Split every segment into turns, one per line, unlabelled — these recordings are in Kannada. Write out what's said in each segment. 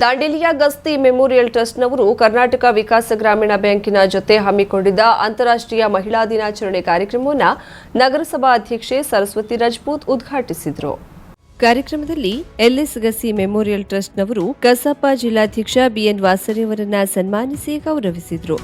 ದಾಂಡೇಲಿಯ ಗಸ್ತಿ ಮೆಮೋರಿಯಲ್ ಟ್ರಸ್ಟ್ನವರು ಕರ್ನಾಟಕ ವಿಕಾಸ ಗ್ರಾಮೀಣ ಬ್ಯಾಂಕಿನ ಜೊತೆ ಹಮ್ಮಿಕೊಂಡಿದ್ದ ಅಂತಾರಾಷ್ಟ್ರೀಯ ಮಹಿಳಾ ದಿನಾಚರಣೆ ಕಾರ್ಯಕ್ರಮವನ್ನು ನಗರಸಭಾ ಅಧ್ಯಕ್ಷೆ ಸರಸ್ವತಿ ರಜಪೂತ್ ಉದ್ಘಾಟಿಸಿದರು. ಕಾರ್ಯಕ್ರಮದಲ್ಲಿ ಎಲ್ಎಸ್ ಗಸಿ ಮೆಮೋರಿಯಲ್ ಟ್ರಸ್ಟ್ನವರು ಕಸಾಪ ಜಿಲ್ಲಾಧ್ಯಕ್ಷ ಬಿಎನ್ ವಾಸರಿಯವರನ್ನ ಸನ್ಮಾನಿಸಿ ಗೌರವಿಸಿದರು.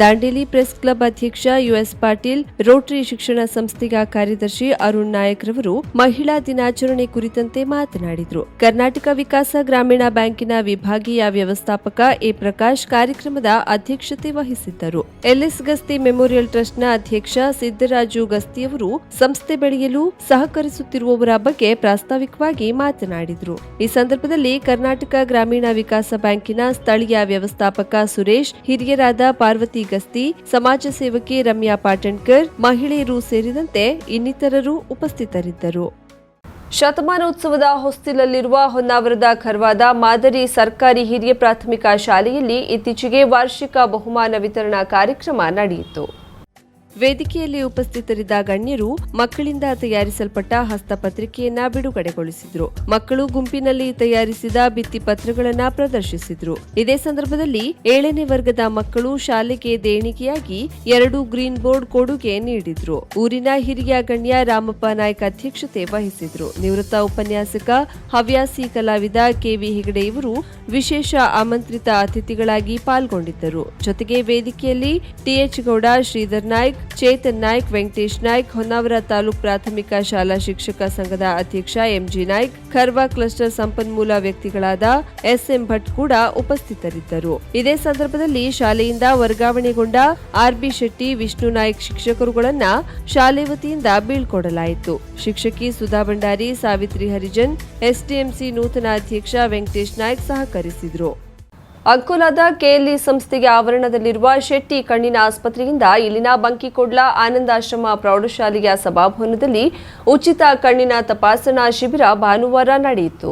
ದಾಂಡೇಲಿ ಪ್ರೆಸ್ ಕ್ಲಬ್ ಅಧ್ಯಕ್ಷ ಯುಎಸ್ ಪಾಟೀಲ್, ರೋಟರಿ ಶಿಕ್ಷಣ ಸಂಸ್ಥೆಯ ಕಾರ್ಯದರ್ಶಿ ಅರುಣ್ ನಾಯಕ್ ರವರು ಮಹಿಳಾ ದಿನಾಚರಣೆ ಕುರಿತಂತೆ ಮಾತನಾಡಿದರು. ಕರ್ನಾಟಕ ವಿಕಾಸ ಗ್ರಾಮೀಣ ಬ್ಯಾಂಕಿನ ವಿಭಾಗೀಯ ವ್ಯವಸ್ಥಾಪಕ ಎ ಪ್ರಕಾಶ್ ಕಾರ್ಯಕ್ರಮದ ಅಧ್ಯಕ್ಷತೆ ವಹಿಸಿದ್ದರು. ಎಲ್ಎಸ್ ಗಸ್ತಿ ಮೆಮೋರಿಯಲ್ ಟ್ರಸ್ಟ್ನ ಅಧ್ಯಕ್ಷ ಸಿದ್ದರಾಜು ಗಸ್ತಿಯವರು ಸಂಸ್ಥೆ ಬೆಳೆಯಲು ಸಹಕರಿಸುತ್ತಿರುವವರ ಬಗ್ಗೆ ಪ್ರಾಸ್ತಾವಿಕವಾಗಿ ಮಾತನಾಡಿದರು. ಈ ಸಂದರ್ಭದಲ್ಲಿ ಕರ್ನಾಟಕ ಗ್ರಾಮೀಣ ವಿಕಾಸ ಬ್ಯಾಂಕಿನ ಸ್ಥಳೀಯ ವ್ಯವಸ್ಥಾಪಕ ಸುರೇಶ್, ಹಿರಿಯರಾದ ಪಾರ್ವತಿ ಗಸ್ತಿ ಸಮಾಜ ಸೇವಕಿ ರಮ್ಯಾ ಪಾಟಣ್ಕರ್, ಮಹಿಳೆಯರು ಸೇರಿದಂತೆ ಇನ್ನಿತರರು ಉಪಸ್ಥಿತರಿದ್ದರು. ಶತಮಾನೋತ್ಸವದ ಹೊಸ್ತಿಲಲ್ಲಿರುವ ಹೊನ್ನಾವರದ ಖರ್ವಾದ ಮಾದರಿ ಸರ್ಕಾರಿ ಹಿರಿಯ ಪ್ರಾಥಮಿಕ ಶಾಲೆಯಲ್ಲಿ ಇತ್ತೀಚೆಗೆ ವಾರ್ಷಿಕ ಬಹುಮಾನ ವಿತರಣಾ ಕಾರ್ಯಕ್ರಮ ನಡೆಯಿತು. ವೇದಿಕೆಯಲ್ಲಿ ಉಪಸ್ಥಿತರಿದ್ದ ಗಣ್ಯರು ಮಕ್ಕಳಿಂದ ತಯಾರಿಸಲ್ಪಟ್ಟ ಹಸ್ತಪತ್ರಿಕೆಯನ್ನ ಬಿಡುಗಡೆಗೊಳಿಸಿದ್ರು. ಮಕ್ಕಳು ಗುಂಪಿನಲ್ಲಿ ತಯಾರಿಸಿದ ಭಿತ್ತಿಪತ್ರಗಳನ್ನ ಪ್ರದರ್ಶಿಸಿದ್ರು. ಇದೇ ಸಂದರ್ಭದಲ್ಲಿ ಏಳನೇ ವರ್ಗದ ಮಕ್ಕಳು ಶಾಲೆಗೆ ದೇಣಿಗೆಯಾಗಿ ಎರಡು ಗ್ರೀನ್ ಬೋರ್ಡ್ ಕೊಡುಗೆ ನೀಡಿದ್ರು. ಊರಿನ ಹಿರಿಯ ಗಣ್ಯ ರಾಮಪ್ಪ ನಾಯ್ಕ ಅಧ್ಯಕ್ಷತೆ ವಹಿಸಿದ್ರು. ನಿವೃತ್ತ ಉಪನ್ಯಾಸಕ ಹವ್ಯಾಸಿ ಕಲಾವಿದ ಕೆವಿ ಹೆಗಡೆ ಇವರು ವಿಶೇಷ ಆಮಂತ್ರಿತ ಅತಿಥಿಗಳಾಗಿ ಪಾಲ್ಗೊಂಡಿದ್ದರು. ಜೊತೆಗೆ ವೇದಿಕೆಯಲ್ಲಿ ಟಿಎಚ್ ಗೌಡ, ಶ್ರೀಧರ್ ನಾಯ್ಕ್ ಚೇತನ್ ನಾಯ್ಕ್, ವೆಂಕಟೇಶ್ ನಾಯ್ಕ್, ಹೊನ್ನಾವರ ತಾಲೂಕು ಪ್ರಾಥಮಿಕ ಶಾಲಾ ಶಿಕ್ಷಕ ಸಂಘದ ಅಧ್ಯಕ್ಷ ಎಂಜಿ ನಾಯ್ಕ್ ಖರ್ವಾ ಕ್ಲಸ್ಟರ್ ಸಂಪನ್ಮೂಲ ವ್ಯಕ್ತಿಗಳಾದ ಎಸ್ಎಂ ಭಟ್ ಕೂಡ ಉಪಸ್ಥಿತರಿದ್ದರು. ಇದೇ ಸಂದರ್ಭದಲ್ಲಿ ಶಾಲೆಯಿಂದ ವರ್ಗಾವಣೆಗೊಂಡ ಆರ್ಬಿ ಶೆಟ್ಟಿ, ವಿಷ್ಣು ನಾಯ್ಕ್ ಶಿಕ್ಷಕರುಗಳನ್ನ ಶಾಲೆ ವತಿಯಿಂದ ಬೀಳ್ಕೊಡಲಾಯಿತು. ಶಿಕ್ಷಕಿ ಸುಧಾ ಭಂಡಾರಿ, ಸಾವಿತ್ರಿ ಹರಿಜನ್ ಎಸ್ಡಿಎಂಸಿ ನೂತನ ಅಧ್ಯಕ್ಷ ವೆಂಕಟೇಶ್ ನಾಯ್ಕ್ ಸಹಕರಿಸಿದರು. ಅಂಕೋಲಾದ ಕೆಎಲ್ಇ ಸಂಸ್ಥೆಗೆ ಆವರಣದಲ್ಲಿರುವ ಶೆಟ್ಟಿ ಕಣ್ಣಿನ ಆಸ್ಪತ್ರೆಯಿಂದ ಇಲ್ಲಿನ ಬಂಕಿಕೊಡ್ಲ ಆನಂದಾಶ್ರಮ ಪ್ರೌಢಶಾಲೆಯ ಸಭಾಭವನದಲ್ಲಿ ಉಚಿತ ಕಣ್ಣಿನ ತಪಾಸಣಾ ಶಿಬಿರ ಭಾನುವಾರ ನಡೆಯಿತು.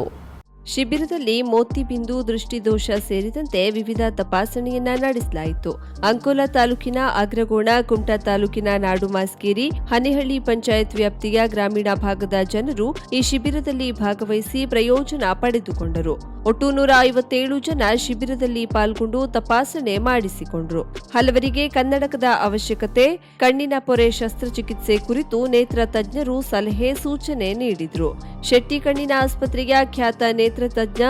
ಶಿಬಿರದಲ್ಲಿ ಮೋತಿಬಿಂದು ದೃಷ್ಟಿದೋಷ ಸೇರಿದಂತೆ ವಿವಿಧ ತಪಾಸಣೆಯನ್ನ ನಡೆಸಲಾಯಿತು. ಅಂಕೋಲಾ ತಾಲೂಕಿನ ಅಗ್ರಗೋಣ, ಕುಮಟಾ ತಾಲೂಕಿನ ನಾಡುಮಾಸ್ಕೇರಿ ಹನಿಹಳ್ಳಿ ಪಂಚಾಯತ್ ವ್ಯಾಪ್ತಿಯ ಗ್ರಾಮೀಣ ಭಾಗದ ಜನರು ಈ ಶಿಬಿರದಲ್ಲಿ ಭಾಗವಹಿಸಿ ಪ್ರಯೋಜನ ಪಡೆದುಕೊಂಡರು. ಒಟ್ಟು ನೂರ ಐವತ್ತೇಳು ಜನ ಶಿಬಿರದಲ್ಲಿ ಪಾಲ್ಗೊಂಡು ತಪಾಸಣೆ ಮಾಡಿಸಿಕೊಂಡರು. ಹಲವರಿಗೆ ಕನ್ನಡಕದ ಅವಶ್ಯಕತೆ, ಕಣ್ಣಿನ ಪೊರೆ ಶಸ್ತ್ರಚಿಕಿತ್ಸೆ ಕುರಿತು ನೇತ್ರ ತಜ್ಞರು ಸಲಹೆ ಸೂಚನೆ ನೀಡಿದರು. ಶೆಟ್ಟಿ ಕಣ್ಣಿನ ಆಸ್ಪತ್ರೆಯ ಖ್ಯಾತ ನೇತ್ರ ತಜ್ಞ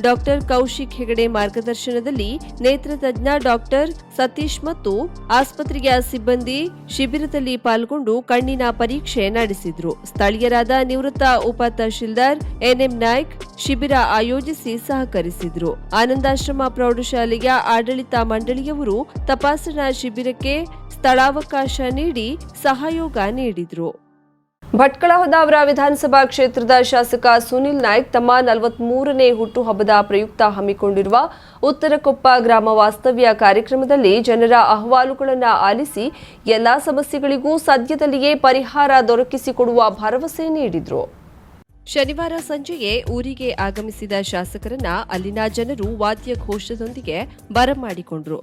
ಡಾಕ್ಟರ್ ಕೌಶಿಕ್ ಹೆಗಡೆ ಮಾರ್ಗದರ್ಶನದಲ್ಲಿ ನೇತ್ರ ತಜ್ಞ ಡಾಕ್ಟರ್ ಸತೀಶ್ ಮತ್ತು ಆಸ್ಪತ್ರೆಯ ಸಿಬ್ಬಂದಿ ಶಿಬಿರದಲ್ಲಿ ಪಾಲ್ಗೊಂಡು ಕಣ್ಣಿನ ಪರೀಕ್ಷೆ ನಡೆಸಿದ್ರು. ಸ್ಥಳೀಯರಾದ ನಿವೃತ್ತ ಉಪ ತಹಶೀಲ್ದಾರ್ ಎನ್ಎಂ ನಾಯ್ಕ್ ಶಿಬಿರ ಆಯೋಜಿಸಿ ಸಹಕರಿಸಿದ್ರು. ಆನಂದಾಶ್ರಮ ಪ್ರೌಢಶಾಲೆಯ ಆಡಳಿತ ಮಂಡಳಿಯವರು ತಪಾಸಣಾ ಶಿಬಿರಕ್ಕೆ ಸ್ಥಳಾವಕಾಶ ನೀಡಿ ಸಹಯೋಗ ನೀಡಿದ್ರು. ಭಟ್ಕಳ ಹೊದಾವರ ವಿಧಾನಸಭಾ ಕ್ಷೇತ್ರದ ಶಾಸಕ ಸುನಿಲ್ ನಾಯ್ಕ್ ತಮ್ಮ ನಲವತ್ಮೂರನೇ ಹುಟ್ಟುಹಬ್ಬದ ಪ್ರಯುಕ್ತ ಹಮ್ಮಿಕೊಂಡಿರುವ ಉತ್ತರಕೊಪ್ಪ ಗ್ರಾಮ ವಾಸ್ತವ್ಯ ಕಾರ್ಯಕ್ರಮದಲ್ಲಿ ಜನರ ಅಹವಾಲುಗಳನ್ನು ಆಲಿಸಿ ಎಲ್ಲಾ ಸಮಸ್ಯೆಗಳಿಗೂ ಸದ್ಯದಲ್ಲಿಯೇ ಪರಿಹಾರ ದೊರಕಿಸಿಕೊಡುವ ಭರವಸೆ ನೀಡಿದರು. ಶನಿವಾರ ಸಂಜೆಯೇ ಊರಿಗೆ ಆಗಮಿಸಿದ ಶಾಸಕರನ್ನ ಅಲ್ಲಿನ ಜನರು ವಾದ್ಯ ಘೋಷದೊಂದಿಗೆ ಬರಮಾಡಿಕೊಂಡ್ರು.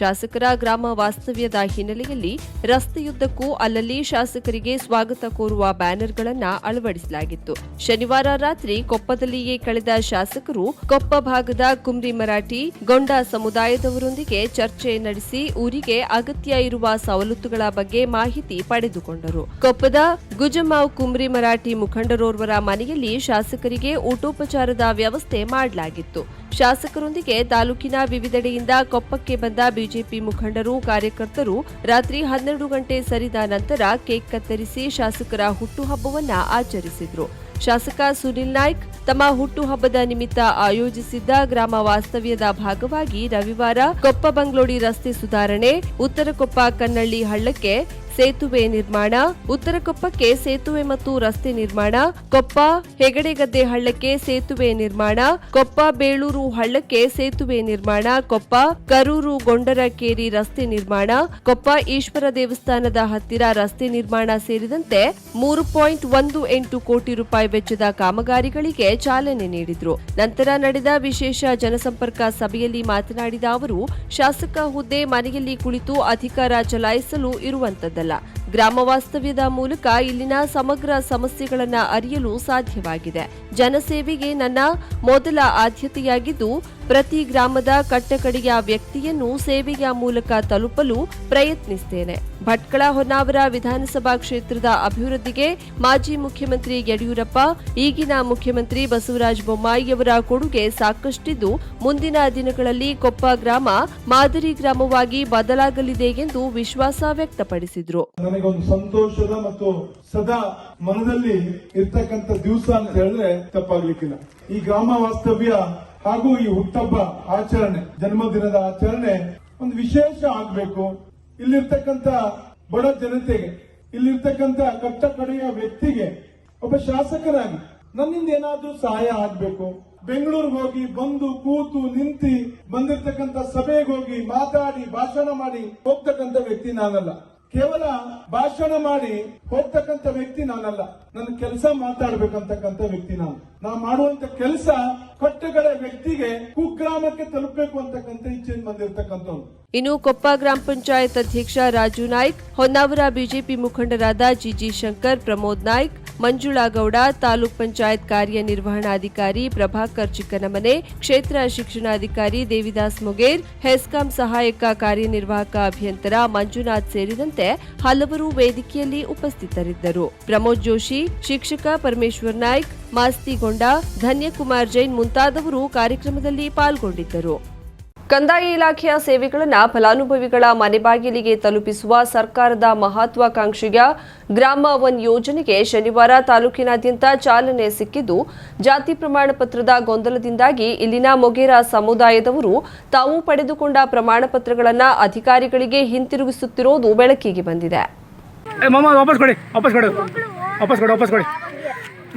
ಶಾಸಕರ ಗ್ರಾಮ ವಾಸ್ತವ್ಯದ ಹಿನ್ನೆಲೆಯಲ್ಲಿ ರಸ್ತೆಯುದ್ದಕ್ಕೂ ಅಲ್ಲಲ್ಲಿ ಶಾಸಕರಿಗೆ ಸ್ವಾಗತ ಕೋರುವ ಬ್ಯಾನರ್ಗಳನ್ನು ಅಳವಡಿಸಲಾಗಿತ್ತು. ಶನಿವಾರ ರಾತ್ರಿ ಕೊಪ್ಪದಲ್ಲಿಯೇ ಕಳೆದ ಶಾಸಕರು ಕೊಪ್ಪ ಭಾಗದ ಕುಮ್ರಿ ಮರಾಠಿ, ಗೊಂಡ ಸಮುದಾಯದವರೊಂದಿಗೆ ಚರ್ಚೆ ನಡೆಸಿ ಊರಿಗೆ ಅಗತ್ಯ ಇರುವ ಸವಲತ್ತುಗಳ ಬಗ್ಗೆ ಮಾಹಿತಿ ಪಡೆದುಕೊಂಡರು. ಕೊಪ್ಪದ ಗುಜಮಾವ್ ಕುಮ್ರಿ ಮರಾಠಿ ಮುಖಂಡರೋರ್ವರ ಮನೆಯಲ್ಲಿ ಶಾಸಕರಿಗೆ ಊಟೋಪಚಾರದ ವ್ಯವಸ್ಥೆ ಮಾಡಲಾಗಿತ್ತು. ಶಾಸಕರೊಂದಿಗೆ ತಾಲೂಕಿನ ವಿವಿಧೆಡೆಯಿಂದ ಕೊಪ್ಪಕ್ಕೆ ಬಂದ ಬಿಜೆಪಿ ಮುಖಂಡರು, ಕಾರ್ಯಕರ್ತರು ರಾತ್ರಿ ಹನ್ನೆರಡು ಗಂಟೆ ಸರಿದ ನಂತರ ಕೇಕ್ ಕತ್ತರಿಸಿ ಶಾಸಕರ ಹುಟ್ಟುಹಬ್ಬವನ್ನ ಆಚರಿಸಿದ್ರು. ಶಾಸಕ ಸುನಿಲ್ ನಾಯ್ಕ್ ತಮ್ಮ ಹುಟ್ಟುಹಬ್ಬದ ನಿಮಿತ್ತ ಆಯೋಜಿಸಿದ್ದ ಗ್ರಾಮ ವಾಸ್ತವ್ಯದ ಭಾಗವಾಗಿ ರವಿವಾರ ಕೊಪ್ಪ ಬಂಗ್ಲೋಡಿ ರಸ್ತೆ ಸುಧಾರಣೆ ಉತ್ತರಕೊಪ್ಪ ಕನ್ನಳ್ಳಿ ಹಳ್ಳಕ್ಕೆ ಸೇತುವೆ ನಿರ್ಮಾಣ, ಉತ್ತರ ಕೊಪ್ಪಕ್ಕೆ ಸೇತುವೆ ಮತ್ತು ರಸ್ತೆ ನಿರ್ಮಾಣ, ಕೊಪ್ಪ ಹೆಗಡೆಗದ್ದೆ ಹಳ್ಳಕ್ಕೆ ಸೇತುವೆ ನಿರ್ಮಾಣ, ಕೊಪ್ಪ ಬೇಳೂರು ಹಳ್ಳಕ್ಕೆ ಸೇತುವೆ ನಿರ್ಮಾಣ, ಕೊಪ್ಪ ಕರೂರು ಗೊಂಡರಕೇರಿ ರಸ್ತೆ ನಿರ್ಮಾಣ, ಕೊಪ್ಪ ಈಶ್ವರ ದೇವಸ್ಥಾನದ ಹತ್ತಿರ ರಸ್ತೆ ನಿರ್ಮಾಣ ಸೇರಿದಂತೆ ಮೂರು ಪಾಯಿಂಟ್ ಒಂದು ಎಂಟು ಕೋಟಿ ರೂಪಾಯಿ ವೆಚ್ಚದ ಕಾಮಗಾರಿಗಳಿಗೆ ಚಾಲನೆ ನೀಡಿದ್ರು. ನಂತರ ನಡೆದ ವಿಶೇಷ ಜನಸಂಪರ್ಕ ಸಭೆಯಲ್ಲಿ ಮಾತನಾಡಿದ ಅವರು, ಶಾಸಕ ಹುದ್ದೆ ಮನೆಯಲ್ಲಿ ಕುಳಿತು ಅಧಿಕಾರ ಚಲಾಯಿಸಲು ಇರುವಂತದ್ದಲ್ಲ. ಗ್ರಾಮ ವಾಸ್ತವ್ಯದ ಮೂಲಕ ಇಲ್ಲಿನ ಸಮಗ್ರ ಸಮಸ್ಯೆಗಳನ್ನು ಅರಿಯಲು ಸಾಧ್ಯವಾಗಿದೆ. ಜನಸೇವೆಗೆ ನನ್ನ ಮೊದಲ ಆದ್ಯತೆಯಾಗಿದ್ದು, ಪ್ರತಿ ಗ್ರಾಮದ ಕಟ್ಟಕಡೆಯ ವ್ಯಕ್ತಿಯನ್ನು ಸೇವೆಯ ಮೂಲಕ ತಲುಪಲು ಪ್ರಯತ್ನಿಸುತ್ತೇನೆ ಭಟ್ಕಳ ಹೊನ್ನಾವರ ವಿಧಾನಸಭಾ ಕ್ಷೇತ್ರದ ಅಭಿವೃದ್ಧಿಗೆ ಮಾಜಿ ಮುಖ್ಯಮಂತ್ರಿ ಯಡಿಯೂರಪ್ಪ, ಈಗಿನ ಮುಖ್ಯಮಂತ್ರಿ ಬಸವರಾಜ ಬೊಮ್ಮಾಯಿಯವರ ಕೊಡುಗೆ ಸಾಕಷ್ಟಿದ್ದು, ಮುಂದಿನ ದಿನಗಳಲ್ಲಿ ಕೊಪ್ಪ ಗ್ರಾಮ ಮಾದರಿ ಗ್ರಾಮವಾಗಿ ಬದಲಾಗಲಿದೆ ಎಂದು ವಿಶ್ವಾಸ ವ್ಯಕ್ತಪಡಿಸಿದ್ರು.
ನನಗೊಂದು ಸಂತೋಷದ ಮತ್ತು ಸದಾ ಮನದಲ್ಲಿ ಇರ್ತಕ್ಕಂಥ ದಿವಸ ಅಂತ ಹೇಳಿದ್ರೆ ತಪ್ಪಾಗ್ಲಿಕ್ಕಿಲ್ಲ. ಈ ಗ್ರಾಮ ವಾಸ್ತವ್ಯ ಹಾಗೂ ಈ ಹುಟ್ಟಬ್ಬ ಆಚರಣೆ, ಜನ್ಮದಿನದ ಆಚರಣೆ ಒಂದು ವಿಶೇಷ ಆಗ್ಬೇಕು. ಇಲ್ಲಿರ್ತಕ್ಕಂಥ ಬಡ ಜನತೆಗೆ, ಇಲ್ಲಿರ್ತಕ್ಕಂಥ ಕಟ್ಟ ಕಡೆಯ ವ್ಯಕ್ತಿಗೆ ಒಬ್ಬ ಶಾಸಕರಾಗಿ ನನ್ನಿಂದ ಏನಾದ್ರೂ ಸಹಾಯ ಆಗ್ಬೇಕು. ಬೆಂಗಳೂರಿಗೆ ಹೋಗಿ ಬಂದು ಕೂತು ನಿಂತಿ ಬಂದಿರ್ತಕ್ಕಂಥ ಸಭೆಗೆ ಹೋಗಿ ಮಾತಾಡಿ, ಭಾಷಣ ಮಾಡಿ ಹೋಗ್ತಕ್ಕಂಥ ವ್ಯಕ್ತಿ ನಾನಲ್ಲ. ಕೇವಲ ಭಾಷಣ ಮಾಡಿ ಹೋಗ್ತಕ್ಕಂಥ ವ್ಯಕ್ತಿ ನಾನಲ್ಲ. ನನ್ನ ಕೆಲಸ ಮಾತಾಡ್ಬೇಕಂತಕ್ಕಂಥ ವ್ಯಕ್ತಿ ನಾನು. ನಾ ಮಾಡುವಂತ ಕೆಲಸ ಕೊಟ್ಟಗಳ ವ್ಯಕ್ತಿಗೆ ಕುಗ್ರಾಮಕ್ಕೆ ತಲುಪಬೇಕು ಅಂತಕ್ಕಂಥ ಇಚ್ಛೆಯಿಂದ ಬಂದಿರತಕ್ಕಂಥವ್ರು.
ಇನ್ನು ಕೊಪ್ಪ ಗ್ರಾಮ ಪಂಚಾಯತ್ ಅಧ್ಯಕ್ಷ ರಾಜು ನಾಯ್ಕ್, ಹೊನ್ನಾವರ ಬಿಜೆಪಿ ಮುಖಂಡರಾದ ಜಿಜಿ ಶಂಕರ್, ಪ್ರಮೋದ್ ನಾಯ್ಕ್ ಮಂಜುಳಾ ಗೌಡ ತಾಲೂಕ್ ಪಂಚಾಯತ್ ಕಾರ್ಯನಿರ್ವಹಣಾಧಿಕಾರಿ ಪ್ರಭಾಕರ್ ಚಿಕ್ಕನಮನೆ, ಕ್ಷೇತ್ರ ಶಿಕ್ಷಣಾಧಿಕಾರಿ ದೇವಿದಾಸ್ ಮೊಗೇರ್, ಹೆಸ್ಕಾಂ ಸಹಾಯಕ ಕಾರ್ಯನಿರ್ವಾಹಕ ಅಭಿಯಂತರ ಮಂಜುನಾಥ್ ಸೇರಿದಂತೆ ಹಲವರು ವೇದಿಕೆಯಲ್ಲಿ ಉಪಸ್ಥಿತರಿದ್ದರು. ಪ್ರಮೋದ್ ಜೋಶಿ, ಶಿಕ್ಷಕ ಪರಮೇಶ್ವರ್ ನಾಯ್ಕ್ ಮಾಸ್ತಿಗೊಂಡ ಧನ್ಯಕುಮಾರ್ ಜೈನ್ ಮುಂತಾದವರು ಕಾರ್ಯಕ್ರಮದಲ್ಲಿ ಪಾಲ್ಗೊಂಡಿದ್ದರು. ಕಂದಾಯ ಇಲಾಖೆಯ ಸೇವೆಗಳನ್ನು ಫಲಾನುಭವಿಗಳ ಮನೆ ಬಾಗಿಲಿಗೆ ತಲುಪಿಸುವ ಸರ್ಕಾರದ ಮಹತ್ವಾಕಾಂಕ್ಷೆಯ ಗ್ರಾಮ ಒನ್ ಯೋಜನೆಗೆ ಶನಿವಾರ ತಾಲೂಕಿನಾದ್ಯಂತ ಚಾಲನೆ ಸಿಕ್ಕಿದ್ದು, ಜಾತಿ ಪ್ರಮಾಣ ಪತ್ರದ ಗೊಂದಲದಿಂದಾಗಿ ಇಲ್ಲಿನ ಮೊಗೇರಾ ಸಮುದಾಯದವರು ತಾವು ಪಡೆದುಕೊಂಡ ಪ್ರಮಾಣ ಪತ್ರಗಳನ್ನು ಅಧಿಕಾರಿಗಳಿಗೆ ಹಿಂತಿರುಗಿಸುತ್ತಿರುವುದು ಬೆಳಕಿಗೆ ಬಂದಿದೆ.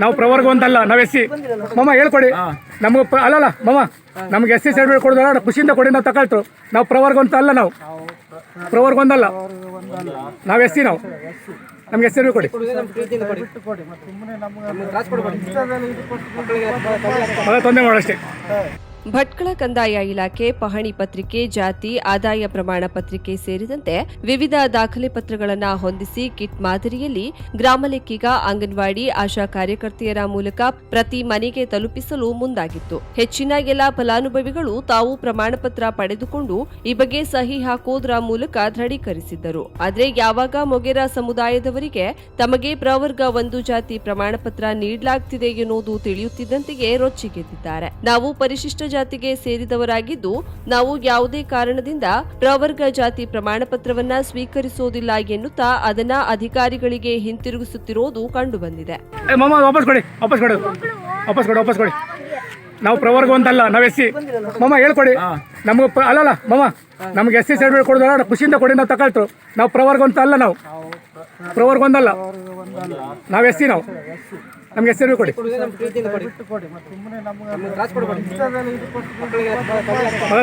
ನಾವು ಪ್ರವರ್ಗ ಅಂತಲ್ಲ ನಾವು ಎಸ್ ಸಿ ಮಮ್ಮ ಹೇಳ್ಕೊಡಿ. ನಮ್ಗೆ ಅಲ್ಲಲ್ಲ ಮಾಮ ನಮ್ಗೆ ಎಸ್ ಸಿ ಸರ್ಟಿಫಿಕೇಟ್ ಕೊಡೋದಲ್ಲ ಖುಷಿಯಿಂದ ಕೊಡಿ ನಾವು ತಗೊಳ್ತು. ನಾವು ಪ್ರವರ್ಗ ಅಂತ ಅಲ್ಲ ನಾವು. ಪ್ರವರ್ಗ ಒಂದಲ್ಲ. ನಾವು ಎಸ್ ಸಿ ನಾವು. ನಮ್ಗೆ ಎಸ್ ಸರ್ಟಿಫಿಕೇಟ್ ಕೊಡಿ. ತೊಂದರೆ ಮಾಡಷ್ಟೇ.
ಭಟ್ಕಳ ಕಂದಾಯ ಇಲಾಖೆ ಪಹಣಿ ಪತ್ರಿಕೆ, ಜಾತಿ, ಆದಾಯ ಪ್ರಮಾಣ ಪತ್ರಿಕೆ ಸೇರಿದಂತೆ ವಿವಿಧ ದಾಖಲೆ ಪತ್ರಗಳನ್ನು ಹೊಂದಿಸಿ ಕಿಟ್ ಮಾದರಿಯಲ್ಲಿ ಗ್ರಾಮಲೆಕ್ಕಿಗ, ಅಂಗನವಾಡಿ, ಆಶಾ ಕಾರ್ಯಕರ್ತೆಯರ ಮೂಲಕ ಪ್ರತಿ ಮನೆಗೆ ತಲುಪಿಸಲು ಮುಂದಾಗಿತ್ತು. ಹೆಚ್ಚಿನ ಎಲ್ಲ ಫಲಾನುಭವಿಗಳು ತಾವು ಪ್ರಮಾಣ ಪತ್ರ ಪಡೆದುಕೊಂಡು ಈ ಬಗ್ಗೆ ಸಹಿ ಹಾಕೋದ್ರ ಮೂಲಕ ದೃಢೀಕರಿಸಿದ್ದರು. ಆದರೆ ಯಾವಾಗ ಮೊಗೆರಾ ಸಮುದಾಯದವರಿಗೆ ತಮಗೆ ಪ್ರವರ್ಗ ಒಂದು ಜಾತಿ ಪ್ರಮಾಣ ಪತ್ರ ನೀಡಲಾಗ್ತಿದೆ ಎನ್ನುವುದು ತಿಳಿಯುತ್ತಿದ್ದಂತೆಯೇ ರೊಚ್ಚಿಗೆದ್ದಿದ್ದಾರೆ. ನಾವು ಪರಿಶಿಷ್ಟ ಜಾತಿಗೆ ಸೇರಿದವರಾಗಿದ್ದು ನಾವು ಯಾವುದೇ ಕಾರಣದಿಂದ ಪ್ರವರ್ಗ ಜಾತಿ ಪ್ರಮಾಣ ಪತ್ರವನ್ನ ಸ್ವೀಕರಿಸೋದಿಲ್ಲ ಎನ್ನುತ್ತಾ ಅದನ್ನ ಅಧಿಕಾರಿಗಳಿಗೆ ಹಿಂತಿರುಗಿಸುತ್ತಿರುವುದು ಕಂಡುಬಂದಿದೆ.
ಏ ಮಾಮ ವಾಪಸ್ ಕೊಡಿ ವಾಪಸ್ ಕೊಡು. ವಾಪಸ್ ಕೊಡಿ ವಾಪಸ್ ಕೊಡಿ. ನಾವು ಪ್ರವರ್ಗ ಅಂತಲ್ಲ ನಾವು ಎಸ್ ಸಿ ಮಮ್ಮ ಹೇಳ್ಕೊಡಿ ನಮ್ಗೆ ಅಲ್ಲಲ್ಲ ಮಮ್ಮ ನಮ್ಗೆ ಎಸ್ ಸಿ ಸರ್ಟಿಫಿಕೇಟ್ ಕೊಡೋದಲ್ಲ ಖುಷಿಯಿಂದ ಕೊಡಿ ನಾವು ತಗೊಳ್ತು. ನಾವು ಪ್ರವರ್ಗ ಅಂತ ಅಲ್ಲ ನಾವು. ಪ್ರವರ್ಗ ಒಂದಲ್ಲ ನಾವು ಎಸ್ ಸಿ ನಾವು. ನಮ್ಗೆ ಹೆಸರು ಕೊಡಿ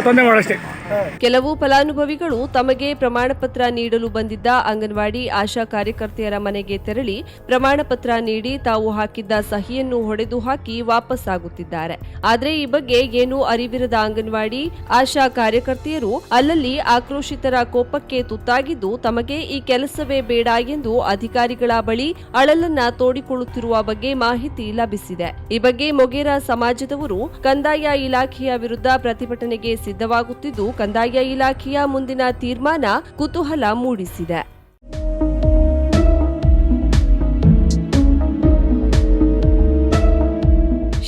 ತೊಂದರೆ ಮಾಡಷ್ಟೇ
ಕೆಲವು ಫಲಾನುಭವಿಗಳು ತಮಗೆ ಪ್ರಮಾಣ ಪತ್ರ ನೀಡಲು ಬಂದಿದ್ದ ಅಂಗನವಾಡಿ ಆಶಾ ಕಾರ್ಯಕರ್ತೆಯರ ಮನೆಗೆ ತೆರಳಿ ಪ್ರಮಾಣ ಪತ್ರ ನೀಡಿ ತಾವು ಹಾಕಿದ್ದ ಸಹಿಯನ್ನು ಹೊಡೆದು ಹಾಕಿ ವಾಪಸ್ಸಾಗುತ್ತಿದ್ದಾರೆ. ಆದರೆ ಈ ಬಗ್ಗೆ ಏನೂ ಅರಿವಿರದ ಅಂಗನವಾಡಿ ಆಶಾ ಕಾರ್ಯಕರ್ತೆಯರು ಅಲ್ಲಲ್ಲಿ ಆಕ್ರೋಶಿತರ ಕೋಪಕ್ಕೆ ತುತ್ತಾಗಿದ್ದು ತಮಗೆ ಈ ಕೆಲಸವೇ ಬೇಡ ಎಂದು ಅಧಿಕಾರಿಗಳ ಬಳಿ ಅಳಲನ್ನ ತೋಡಿಕೊಳ್ಳುತ್ತಿರುವ ಬಗ್ಗೆ ಮಾಹಿತಿ ಲಭಿಸಿದೆ. ಈ ಬಗ್ಗೆ ಮೊಗೇರಾ ಸಮಾಜದವರು ಕಂದಾಯ ಇಲಾಖೆಯ ವಿರುದ್ಧ ಪ್ರತಿಭಟನೆಗೆ ಸಿದ್ಧವಾಗುತ್ತಿದ್ದು, ಕಂದಾಯ ಇಲಾಖೆಯ ಮುಂದಿನ ತೀರ್ಮಾನ ಕುತೂಹಲ ಮೂಡಿಸಿದೆ.